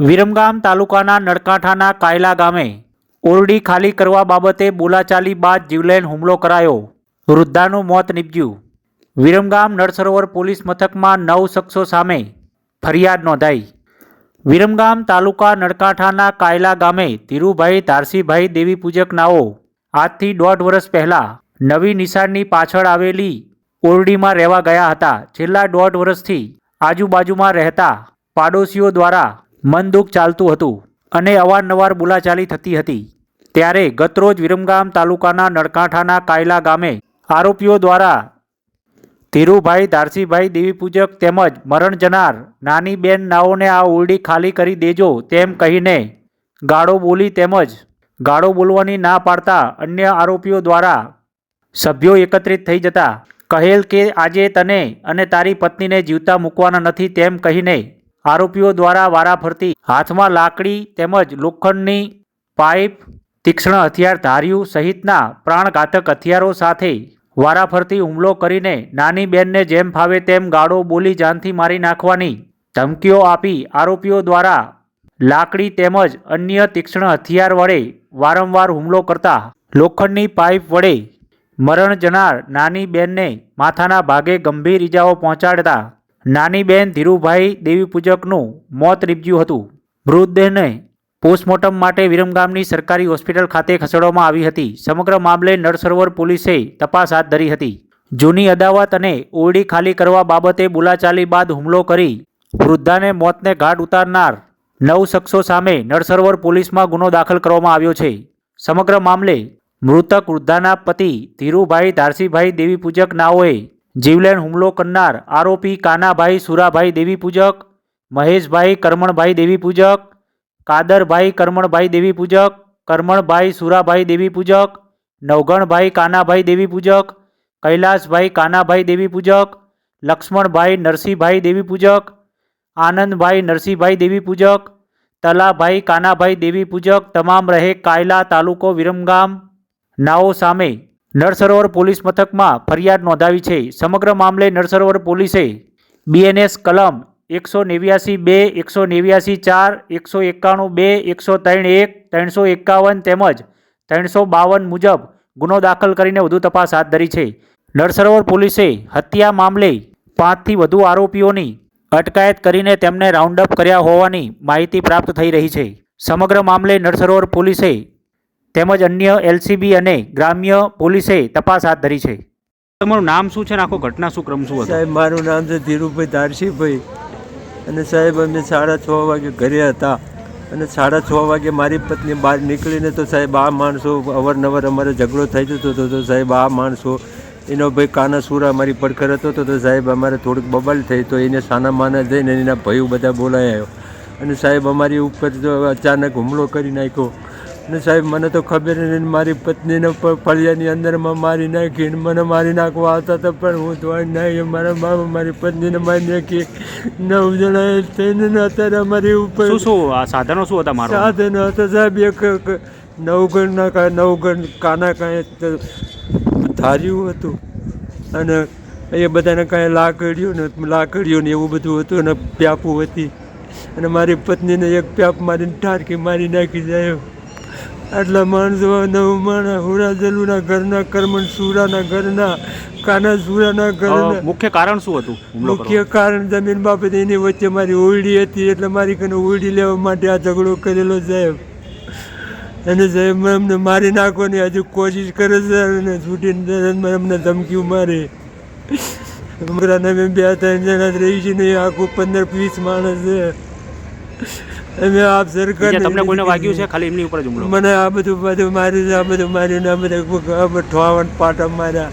વિરમગામ તાલુકાના નડકાંઠાના કાયલા ગામે ઓરડી ખાલી કરવા બાબતે બોલાચાલી બાદ જીવલેણ હુમલો કરાયો. વૃદ્ધાનું મોત નીપજ્યું. વિરમગામ નળસરોવર પોલીસ મથકમાં નવ શખ્સો સામે ફરિયાદ નોંધાઈ. વિરમગામ તાલુકા નળકાંઠાના કાયલા ગામે ધીરુભાઈ, ધારસીભાઈ દેવી પૂજક આજથી દોઢ વર્ષ પહેલાં નવી નિશાળની પાછળ આવેલી ઓરડીમાં રહેવા ગયા હતા. છેલ્લા દોઢ વર્ષથી આજુબાજુમાં રહેતા પાડોશીઓ દ્વારા મન દુઃખ ચાલતું હતું અને અવારનવાર બોલાચાલી થતી હતી. ત્યારે ગતરોજ વિરમગામ તાલુકાના નળકાંઠાના કાયલા ગામે આરોપીઓ દ્વારા ધીરુભાઈ, ધારસીભાઈ દેવી પૂજક તેમજ મરણ જનાર નાની બેન નાઓને આ ઓરડી ખાલી કરી દેજો તેમ કહીને ગાળો બોલી તેમજ ગાળો બોલવાની ના પાડતા અન્ય આરોપીઓ દ્વારા સભ્યો એકત્રિત થઈ જતા કહેલ કે આજે તને અને તારી પત્નીને જીવતા મૂકવાના નથી તેમ કહીને આરોપીઓ દ્વારા વારાફરતી હાથમાં લાકડી તેમજ લોખંડની પાઇપ તીક્ષ્ણ હથિયાર ધાર્યું સહિતના પ્રાણઘાતક હથિયારો સાથે વારાફરતી હુમલો કરીને નાની બેનને જેમ ફાવે તેમ ગાળો બોલી જાનથી મારી નાખવાની ધમકીઓ આપી આરોપીઓ દ્વારા લાકડી તેમજ અન્ય તીક્ષ્ણ હથિયાર વડે વારંવાર હુમલો કરતા લોખંડની પાઇપ વડે મરણ જનાર નાની બેનને માથાના ભાગે ગંભીર ઈજાઓ પહોંચાડતા નાની બેન ધીરુભાઈ દેવી પૂજકનું મોત નીપજ્યું હતું. મૃતદેહને પોસ્ટમોર્ટમ માટે વિરમગામની સરકારી હોસ્પિટલ ખાતે ખસેડવામાં આવી હતી. સમગ્ર મામલે નળસરોવર પોલીસે તપાસ હાથ ધરી હતી. જૂની અદાવત અને ઓરડી ખાલી કરવા બાબતે બોલાચાલી બાદ હુમલો કરી વૃદ્ધાને મોતને ઘાટ ઉતારનાર નવ શખ્સો સામે નળસરોવર પોલીસમાં ગુનો દાખલ કરવામાં આવ્યો છે. સમગ્ર મામલે મૃતક વૃદ્ધાના પતિ ધીરુભાઈ ધારસીભાઈ દેવી પૂજક નાઓએ જીવલેણ હુમલો કરનાર આરોપી કાનાભાઈ સુરાભાઈ દેવી પૂજક, મહેશભાઈ કરમણભાઈ દેવી પૂજક, કાદરભાઈ કરમણભાઈ દેવી પૂજક, કરમણભાઈ સુરાભાઈ દેવી પૂજક, નવગણભાઈ કાનાભાઈ દેવી પૂજક, કૈલાસભાઈ કાનાભાઈ દેવી પૂજક, લક્ષ્મણભાઈ નરસિંહભાઈ દેવી પૂજક, આનંદભાઈ નરસિંહભાઈ દેવી પૂજક, તલાભાઈ કાનાભાઈ દેવી પૂજક, તમામ રહે કાયલા તાલુકો વિરમગામ. નાઓ સામે નળસરોવર પોલીસ મથકમાં ફરિયાદ નોંધાવી છે. સમગ્ર મામલે નરસરોવર પોલીસે બીએનએસ કલમ એકસો નેવ્યાસી બે, એકસો નેવ્યાસી ચાર, એકસો એકાણું બે, એકસો ત્રણ એક, ત્રણસો એકાવન તેમજ ત્રણસો બાવન મુજબ ગુનો દાખલ કરીને વધુ તપાસ હાથ ધરી છે. નરસરોવર પોલીસે હત્યા મામલે પાંચથી વધુ આરોપીઓની અટકાયત કરીને તેમને રાઉન્ડઅપ કર્યા હોવાની માહિતી પ્રાપ્ત થઈ રહી છે. સમગ્ર મામલે નરસરોવર પોલીસે તેમજ અન્ય એલસીબી અને ગ્રામ્ય પોલીસે તપાસ હાથ ધરી છે. તમારું નામ શું છે અને આખો ઘટના શું ક્રમ શું સાહેબ મારું નામ છે ધીરુભાઈ ધારસીભાઈ અને સાહેબ અમે સાડા છ વાગે ઘરે હતા. અને સાડા છ વાગે મારી પત્ની બહાર નીકળીને તો સાહેબ આ માણસો અવારનવાર અમારે ઝઘડો થઈ જતો હતો. તો સાહેબ આ માણસો એનો ભાઈ કાનાસુરા મારી પડખર હતો તો તો સાહેબ અમારે થોડુંક બબાલ થઈ તો એને સાના માના જઈને એના ભાઈઓ બધા બોલાયા. અને સાહેબ અમારી ઉપર જો અચાનક હુમલો કરી નાખ્યો. અને સાહેબ મને તો ખબર નહીં મારી પત્નીને ફળિયાની અંદરમાં મારી નાખી ને મને મારી નાખવા આવતા હતા પણ હું તો નહીં મારા મામા મારી પત્નીને મારી નાખી. નવ જણા થઈને અત્યારે અમારી ઉપર શું શું આ સાધનો શું હતા મારા? સાધનો હતા સાહેબ એક નવગણના કાંઈ નવગણ કાના કાંઈ ધાર્યું હતું. અને એ બધાને કાંઈ લાકડીઓ ને લાકડીઓ ને એવું બધું હતું અને પ્યાપું હતી. અને મારી પત્નીને એક પ્યાપ મારીને ટારકી મારી નાખી જાય આટલા માણસો નવ માણસ હુરાજલુના ઘરના કરમણ સુરાના ઘરના કાના સુરાના ઘરના. મુખ્ય કારણ શું હતું? મુખ્ય કારણ જમીન બાબતે એની વચ્ચે મારી ઓરડી હતી એટલે મારી કને ઓરડી લેવા માટે આ ઝઘડો કરેલો સાહેબ. અને સાહેબ અમને મારી નાખવાની હજુ કોશિશ કરે છે અને છૂટીને અમને ધમકીઓ મારે. અમારા અમે બે ત્રણ જણા રહી છે ને આખું પંદર વીસ માણસ છે. અમે આપ સરકાર તમને કોઈને વાગ્યું છે? ખાલી એમની ઉપર જ મને આ બધું બધું માર્યું આ બધું માર્યું ને આ બધા ઠોવણ પાટા માર્યા.